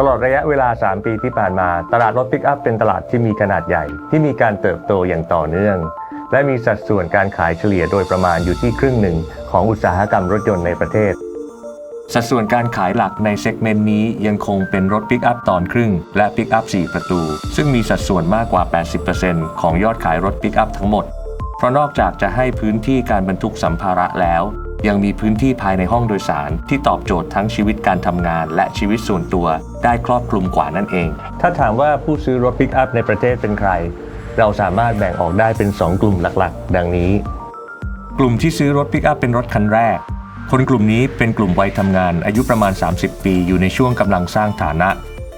ตลอดระยะเวลา 3 ปีที่ผ่านมา ตลาดรถปิกอัพเป็นตลาดที่มีขนาดใหญ่ ที่มีการเติบโตอย่างต่อเนื่อง และมีสัดส่วนการขายเฉลี่ยโดยประมาณอยู่ที่ครึ่งหนึ่งของอุตสาหกรรมรถยนต์ในประเทศ สัดส่วนการขายหลักในเซกเมนต์นี้ยังคงเป็นรถปิกอัพตอนครึ่ง และปิกอัพ4 ประตู ซึ่งมีสัดส่วนมากกว่า 80%ของยอดขายรถปิกอัพทั้งหมด เพราะนอกจากจะให้พื้นที่การบรรทุกสัมภาระแล้ว ยังมีพื้นที่ภายในห้องโดยสาร ที่ตอบโจทย์ทั้งชีวิตการทำงาน และชีวิตส่วนตัว ได้ครอบคลุมกว่านั่นเอง ถ้าถามว่าผู้ซื้อรถปิกอัพในประเทศเป็นใคร เราสามารถแบ่งออกได้เป็น 2 กลุ่มหลักๆ ดังนี้ กลุ่มที่ซื้อรถปิกอัพเป็นรถคันแรก คนกลุ่มนี้เป็นกลุ่มวัยทำงาน อายุประมาณ 30 ปีอยู่ในช่วงกำลังสร้างฐานะ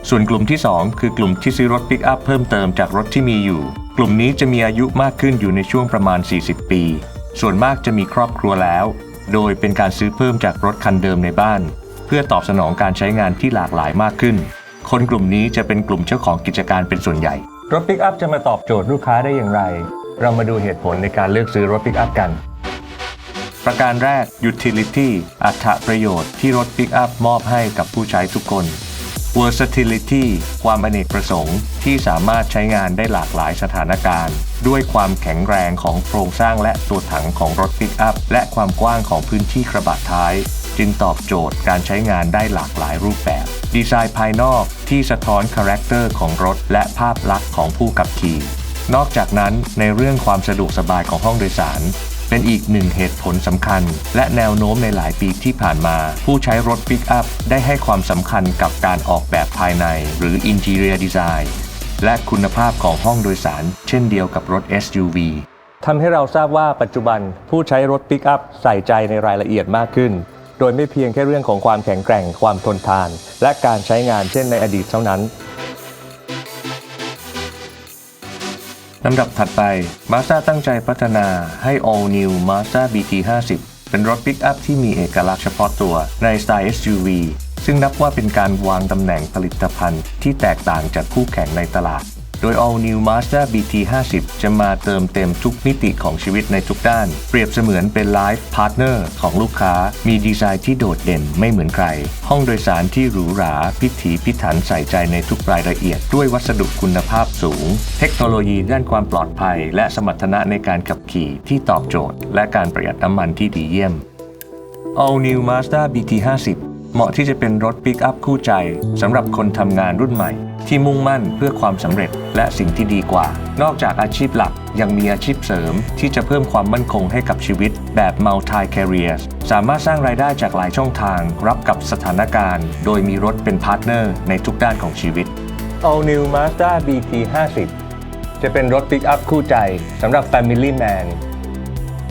ส่วนกลุ่มที่ 2 คือกลุ่มที่ซื้อรถปิกอัพเพิ่มเติมจากรถที่มีอยู่ กลุ่มนี้จะมีอายุมากขึ้นอยู่ในช่วงประมาณ 40 ปี ส่วนมากจะมีครอบครัวแล้ว โดยเป็นการซื้อเพิ่มจากรถคันเดิมในบ้าน เพื่อตอบสนองการใช้งานที่หลากหลายมากขึ้น คนกลุ่มนี้จะเป็นกลุ่มเจ้าของกิจการเป็นส่วนใหญ่ รถปิกอัพจะมาตอบโจทย์ลูกค้าได้อย่างไร เรามาดูเหตุผลในการเลือกซื้อรถปิกอัพกัน ประการแรก utility อัตประโยชน์ที่รถปิกอัพมอบให้กับผู้ใช้ทุกคน versatility ความอเนกประสงค์ที่สามารถใช้งานได้หลากหลายสถานการณ์ ด้วยความแข็งแรงของโครงสร้างและตัวถังของรถปิกอัพ และความกว้างของพื้นที่กระบะท้าย จึงตอบโจทย์การใช้งานได้หลากหลายรูปแบบ ดีไซน์ภายนอกที่สะท้อนคาแรคเตอร์ของรถ และภาพลักษณ์ของผู้ขับขี่ นอกจากนั้นในเรื่องความสะดวกสบายของห้องโดยสาร เป็นอีกหนึ่งเหตุผลสำคัญ และแนวโน้มในหลายปีที่ผ่านมา ผู้ใช้รถปิกอัพได้ให้ความสำคัญกับการออกแบบภายใน หรือ Interior Design และคุณภาพของห้องโดยสาร เช่นเดียวกับรถ SUV ทำให้เราทราบว่าปัจจุบันผู้ใช้รถปิกอัพใส่ใจในรายละเอียดมากขึ้น โดยไม่เพียงแค่เรื่องของความแข็งแกร่ง ความทนทาน และการใช้งานเช่นในอดีตเท่านั้น ลำดับถัดไป Mazda ตั้งใจพัฒนาให้ All New Mazda BT 50 เป็นรถปิกอัพที่มีเอกลักษณ์เฉพาะตัวในสไตล์ SUV ซึ่งนับว่าเป็นการวางตำแหน่งผลิตภัณฑ์ที่แตกต่างจากคู่แข่งในตลาด โดย All New Mazda BT 50จะมาเติมเต็มทุกมิติของชีวิตในทุกด้าน เปรียบเสมือนเป็น Life Partner ของลูกค้า มีดีไซน์ที่โดดเด่นไม่เหมือนใคร ห้องโดยสารที่หรูหรา พิถีพิถันใส่ใจในทุกรายละเอียด ด้วยวัสดุคุณภาพสูง เทคโนโลยีด้านความปลอดภัย และสมรรถนะในการขับขี่ที่ตอบโจทย์ และการประหยัดน้ำมันที่ดีเยี่ยม All New Mazda BT 50 เหมาะที่จะเป็นรถปิกอัพคู่ใจสำหรับคนทำงานรุ่นใหม่ ที่มุ่งมั่นเพื่อความสำเร็จและสิ่งที่ดีกว่า นอกจากอาชีพหลักยังมีอาชีพเสริมที่จะเพิ่มความมั่นคงให้กับชีวิต แบบ multi careers สามารถสร้างรายได้จากหลายช่องทาง รับกับสถานการณ์ โดยมีรถเป็นพาร์ทเนอร์ในทุกด้านของชีวิต All New Mazda BT 50จะเป็นรถปิกอัพคู่ใจสำหรับ Family Man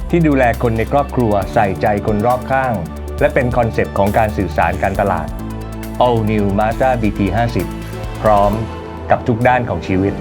ที่ดูแลคนในครอบครัวใส่ใจคนรอบข้าง และเป็นคอนเซปต์ของการสื่อสารการตลาด All New Mazda BT 50 พร้อมกับทุกด้านของชีวิต